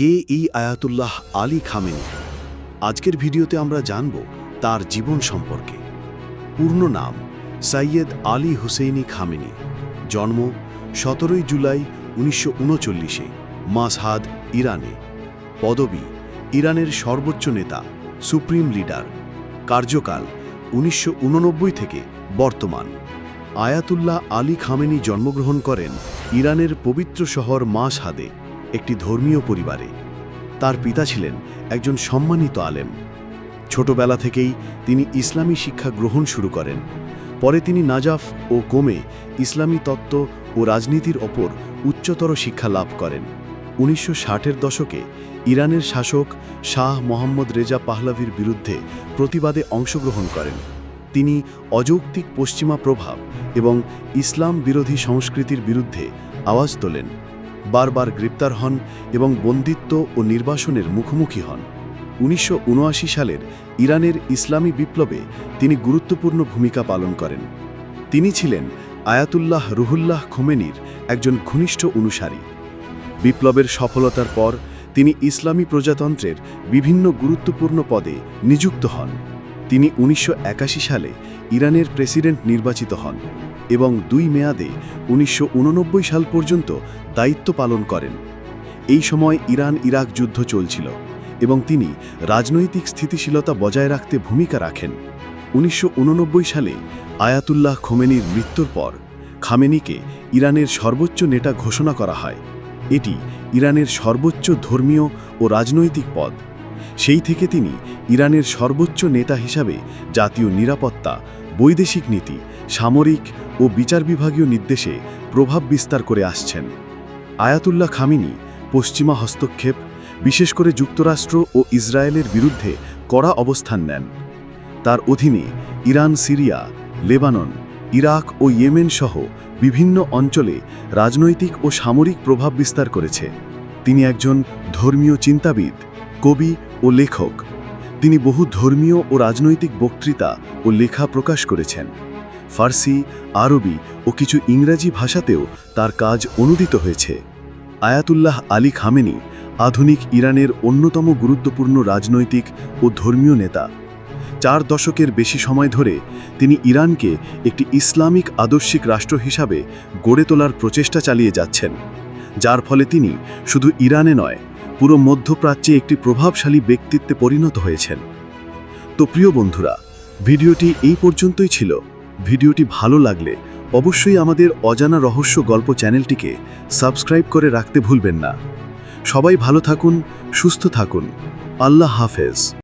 কে ই Ayatollah Ali Khamenei? আজকের ভিডিওতে আমরা জানব তার জীবন সম্পর্কে। পূর্ণ নাম সৈয়দ আলী হুসেইনি খামেনি। জন্ম সতেরোই জুলাই উনিশশো উনচল্লিশে মাসহাদ ইরানে। পদবি ইরানের সর্বোচ্চ নেতা, সুপ্রিম লিডার। কার্যকাল উনিশশো উননব্বই থেকে বর্তমান। আয়াতুল্লাহ আলী খামেনি জন্মগ্রহণ করেন ইরানের পবিত্র শহর মাসহাদে একটি ধর্মীয় পরিবারে। তার পিতা ছিলেন একজন সম্মানিত আলেম। ছোটবেলা থেকেই তিনি ইসলামী শিক্ষা গ্রহণ শুরু করেন। পরে তিনি নাজাফ ও কোমে ইসলামী তত্ত্ব ও রাজনীতির ওপর উচ্চতর শিক্ষা লাভ করেন। উনিশশো ষাটের দশকে ইরানের শাসক শাহ মোহাম্মদ রেজা পাহলাভির বিরুদ্ধে প্রতিবাদে অংশগ্রহণ করেন। তিনি অযৌক্তিক পশ্চিমা প্রভাব এবং ইসলাম বিরোধী সংস্কৃতির বিরুদ্ধে আওয়াজ তোলেন। বারবার গ্রেপ্তার হন এবং বন্দিত্ব ও নির্বাসনের মুখোমুখি হন। উনিশশো উনআশি সালের ইরানের ইসলামী বিপ্লবে তিনি গুরুত্বপূর্ণ ভূমিকা পালন করেন। তিনি ছিলেন আয়াতুল্লাহ রুহুল্লাহ খোমেনির একজন ঘনিষ্ঠ অনুসারী। বিপ্লবের সফলতার পর তিনি ইসলামী প্রজাতন্ত্রের বিভিন্ন গুরুত্বপূর্ণ পদে নিযুক্ত হন। তিনি উনিশশো একাশি সালে ইরানের প্রেসিডেন্ট নির্বাচিত হন এবং দুই মেয়াদে উনিশশো উননব্বই সাল পর্যন্ত দায়িত্ব পালন করেন। এই সময় ইরান ইরাক যুদ্ধ চলছিল এবং তিনি রাজনৈতিক স্থিতিশীলতা বজায় রাখতে ভূমিকা রাখেন। উনিশশো উননব্বই সালে আয়াতুল্লাহ খোমেনির মৃত্যুর পর খামেনিকে ইরানের সর্বোচ্চ নেতা ঘোষণা করা হয়। এটি ইরানের সর্বোচ্চ ধর্মীয় ও রাজনৈতিক পদ। সেই থেকে তিনি ইরানের সর্বোচ্চ নেতা হিসাবে জাতীয় নিরাপত্তা, বৈদেশিক নীতি, সামরিক ও বিচার বিভাগীয় নির্দেশে প্রভাব বিস্তার করে আসছেন। আয়াতুল্লাহ খামিনি পশ্চিমা হস্তক্ষেপ, বিশেষ করে যুক্তরাষ্ট্র ও ইসরায়েলের বিরুদ্ধে কড়া অবস্থান নেন। তার অধীনে ইরান, সিরিয়া, লেবানন, ইরাক ও ইয়েমেন সহ বিভিন্ন অঞ্চলে রাজনৈতিক ও সামরিক প্রভাব বিস্তার করেছে। তিনি একজন ধর্মীয় চিন্তাবিদ, কবি ও লেখক। তিনি বহু ধর্মীয় ও রাজনৈতিক বক্তৃতা ও লেখা প্রকাশ করেছেন। ফার্সি, আরবি ও কিছু ইংরাজি ভাষাতেও তার কাজ অনুদিত হয়েছে। আয়াতুল্লাহ আলী খামেনি আধুনিক ইরানের অন্যতম গুরুত্বপূর্ণ রাজনৈতিক ও ধর্মীয় নেতা। চার দশকের বেশি সময় ধরে তিনি ইরানকে একটি ইসলামিক আদর্শিক রাষ্ট্র হিসাবে গড়ে তোলার প্রচেষ্টা চালিয়ে যাচ্ছেন, যার ফলে তিনি শুধু ইরানে নয় পুরো মধ্যপ্রাচ্যে একটি প্রভাবশালী ব্যক্তিত্বে পরিণত হয়েছেন। তো প্রিয় বন্ধুরা, ভিডিওটি এই পর্যন্তই ছিল। ভিডিওটি ভালো লাগলে অবশ্যই আমাদের অজানা রহস্য গল্প চ্যানেলটিকে সাবস্ক্রাইব করে রাখতে ভুলবেন না। সবাই ভালো থাকুন, সুস্থ থাকুন। আল্লাহ হাফেজ।